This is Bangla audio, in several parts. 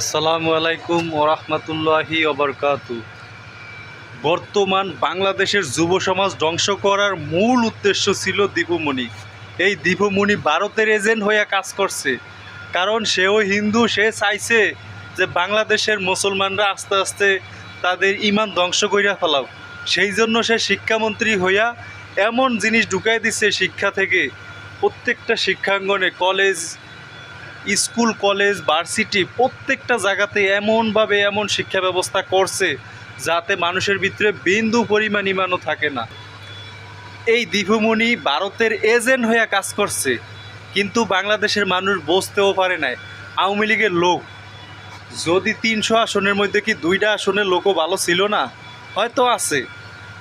আসসালামু আলাইকুম ওরহমতুল্লাহি অবরকাতু বর্তমান বাংলাদেশের যুব সমাজ ধ্বংস করার মূল উদ্দেশ্য ছিল দীপুমণি। এই দীপুমণি ভারতের এজেন্ট হয়ে কাজ করছে। কারণ সেও হিন্দু, সে চাইছে যে বাংলাদেশের মুসলমানরা আস্তে আস্তে তাদের ইমান ধ্বংস করিয়া ফেলাও। সেই জন্য সে শিক্ষামন্ত্রী হইয়া এমন জিনিস ঢুকাই দিচ্ছে শিক্ষা থেকে। প্রত্যেকটা শিক্ষাঙ্গনে কলেজ স্কুল, কলেজ, ভার্সিটি প্রত্যেকটা জায়গাতে এমনভাবে এমন শিক্ষা ব্যবস্থা করছে যাতে মানুষের ভিতরে বিন্দু পরিমাণ ইমানও থাকে না। এই দীপুমণি ভারতের এজেন্ট হয়ে কাজ করছে, কিন্তু বাংলাদেশের মানুষ বসতেও পারে নাই, আওয়ামী লীগের লোক। যদি তিনশো আসনের মধ্যে কি দুইটা আসনের লোকও ভালো ছিল না? হয়তো আছে,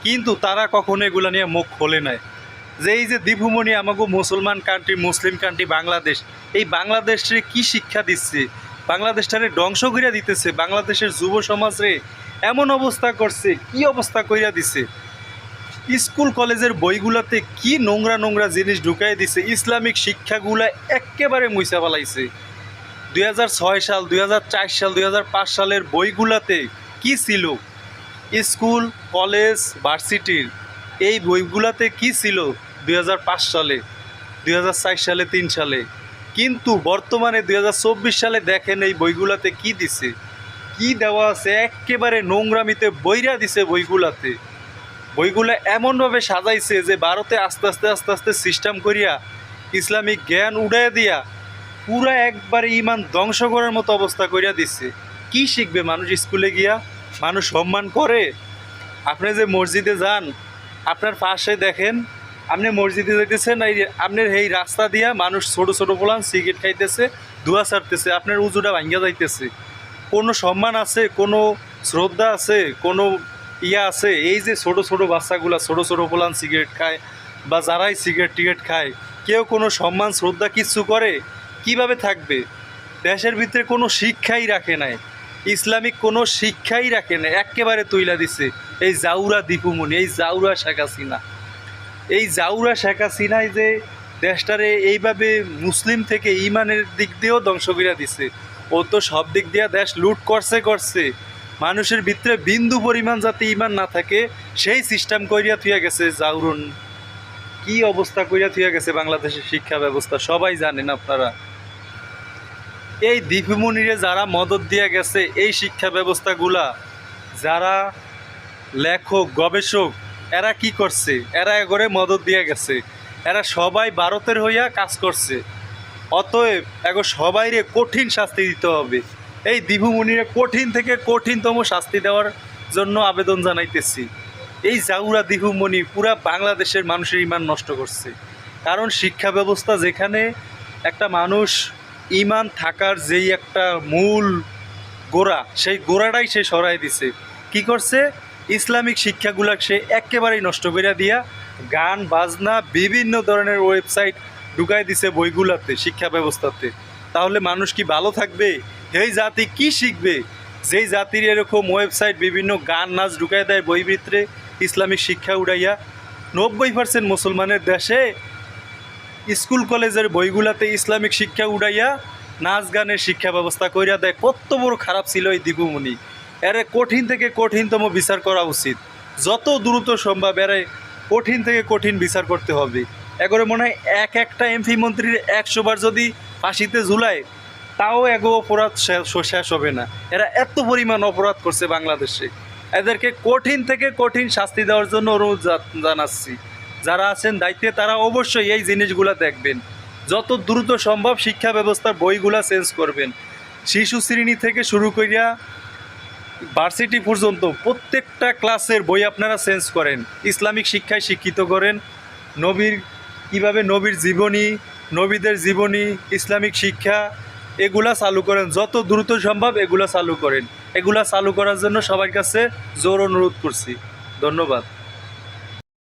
কিন্তু তারা কখনো এগুলো নিয়ে মুখ খোলে নাই। যে এই যে দীপুমণি আমাকে মুসলমান কান্ট্রি মুসলিম কান্ট্রি বাংলাদেশ, এই বাংলাদেশে কি শিক্ষা দিচ্ছে? বাংলাদেশটারে ধ্বংস করিয়া দিতেছে, বাংলাদেশের যুব সমাজরে এমন অবস্থা করছে, কি অবস্থা কইরা দিছে? স্কুল, কলেজের বইগুলোতে কি নোংরা নোংরা জিনিস ঢুকাই দিছে, ইসলামিক শিক্ষাগুলা একেবারে মুইসা ফেলাইছে। দুই সাল, দুই হাজার চার সাল দু হাজার পাঁচ সালের বইগুলাতে কি ছিল? স্কুল, কলেজ, ভার্সিটির এই বইগুলাতে কি ছিল? দু হাজার পাঁচ সালে, দুই সালে, তিন সালে। কিন্তু বর্তমানে দু হাজার চব্বিশ সালে দেখেন এই বইগুলাতে কি দিছে? কি দেওয়া আছে? একেবারে নোংরামিতে বইরা দিছে বইগুলাতে। বইগুলো এমনভাবে সাজাইছে যে ভারতে আস্তে আস্তে আস্তে আস্তে সিস্টেম করিয়া, ইসলামিক জ্ঞান উড়াই দিয়া, পুরা একবারে ইমান ধ্বংস করার মতো অবস্থা করিয়া দিচ্ছে কি শিখবে মানুষ স্কুলে গিয়া? মানুষ সম্মান করে? আপনি যে মসজিদে যান আপনার পাশে দেখেন, আপনি মসজিদে যাইতেছেন, এই আপনার এই রাস্তা দিয়া মানুষ ছোট ছোট পোলান সিগারেট খাইতেছে, ধোয়া ছাড়তেছে, আপনার উজুটা ভাঙ্গা যাইতেছে। কোনো সম্মান আছে, কোনো শ্রদ্ধা আছে, কোনো ইয়া আছে? এই যে ছোট ছোট বাচ্চাগুলা ছোট ছোট পোলান সিগারেট খায় বা যারাই সিগারেট টিগারেট খায়, কেউ কোনো সম্মান, শ্রদ্ধা কিচ্ছু করে? কীভাবে থাকবে? দেশের ভিতরে কোনো শিক্ষাই রাখে নাই। ইসলামিক কোনো শিক্ষাই রাখে না, একেবারে তৈলা দিছে। এই জাউরা দীপুমণি, এই জাউরা শেখ হাসিনা। এই জাউরা শেখ হাসিনাই যে দেশটারে এইভাবে মুসলিম থেকে ইমানের দিক দিয়েও ধ্বংস করিয়া দিছে। ও তো সব দিক দিয়ে দেশ লুট করছে করছে। মানুষের ভিতরে বিন্দু পরিমাণ যাতে ইমান না থাকে, সেই সিস্টেম করিয়া থুয়া গেছে জাউরুন। কি অবস্থা করিয়া থুয়া গেছে বাংলাদেশের শিক্ষা ব্যবস্থা, সবাই জানেন আপনারা। এই দীপুমণিরে যারা মদত দিয়া গেছে এই শিক্ষা ব্যবস্থাগুলা, যারা লেখক, গবেষক, এরা কি করছে? এরা এগরে মদত দিয়ে গেছে। এরা সবাই ভারতের হইয়া কাজ করছে। অতএব এগো সবাইরে কঠিন শাস্তি দিতে হবে। এই দীপুমণিরে কঠিন থেকে কঠিনতম শাস্তি দেওয়ার জন্য আবেদন জানাইতেছি। এই জাউরা দীপুমণি পুরা বাংলাদেশের মানুষের ইমান নষ্ট করছে। কারণ শিক্ষা ব্যবস্থা যেখানে একটা মানুষ ইমান থাকার যেই একটা মূল গোড়া, সেই গোড়াটাই সে সরাই দিছে। কি করছে? ইসলামিক শিক্ষাগুলা সে একেবারেই নষ্ট করে দিয়া গান, বাজনা, বিভিন্ন ধরনের ওয়েবসাইট ঢুকাই দিছে বইগুলাতে, শিক্ষা ব্যবস্থাতে। তাহলে মানুষ কি ভালো থাকবে? এই জাতি কি শিখবে? যেই জাতির এরকম ওয়েবসাইট, বিভিন্ন গান, নাচ ঢুকাই দেয় বই ভিতরে ইসলামিক শিক্ষা উড়াইয়া, নব্বই পার্সেন্ট মুসলমানের দেশে স্কুল কলেজের বইগুলাতে ইসলামিক শিক্ষা উড়াইয়া নাচ গানের শিক্ষা ব্যবস্থা কইরা দেয়। কত বড় খারাপ ছিল এই দীপুমণি এরে কঠিন থেকে কঠিনতম বিচার করা উচিত। যত দ্রুত সম্ভব এরে কঠিন থেকে কঠিন বিচার করতে হবে। এগরে মনে হয় এক একটা এমপি মন্ত্রীর একশো বার যদি ফাঁসিতে ঝুলায়, তাও এগো অপরাধ শেষ হবে না। এরা এত পরিমাণ অপরাধ করছে বাংলাদেশে। এদেরকে কঠিন থেকে কঠিন শাস্তি দেওয়ার জন্য অনুরোধ জানাচ্ছি। যারা আছেন, দায়িত্বে তারা অবশ্যই এই জিনিসগুলো দেখবেন। যত দ্রুত সম্ভব শিক্ষা ব্যবস্থার বইগুলা চেঞ্জ করবেন। শিশু শ্রেণি থেকে শুরু করিয়া ভার্সিটি পর্যন্ত প্রত্যেকটা ক্লাসের বই আপনারা চেঞ্জ করেন। ইসলামিক শিক্ষায় শিক্ষিত করেন। নবীর, কীভাবে নবীর জীবনী, নবীদের জীবনী, ইসলামিক শিক্ষা, এগুলা চালু করেন। যত দ্রুত সম্ভব এগুলা চালু করেন। এগুলা চালু করার জন্য সবার কাছে জোর অনুরোধ করছি। ধন্যবাদ।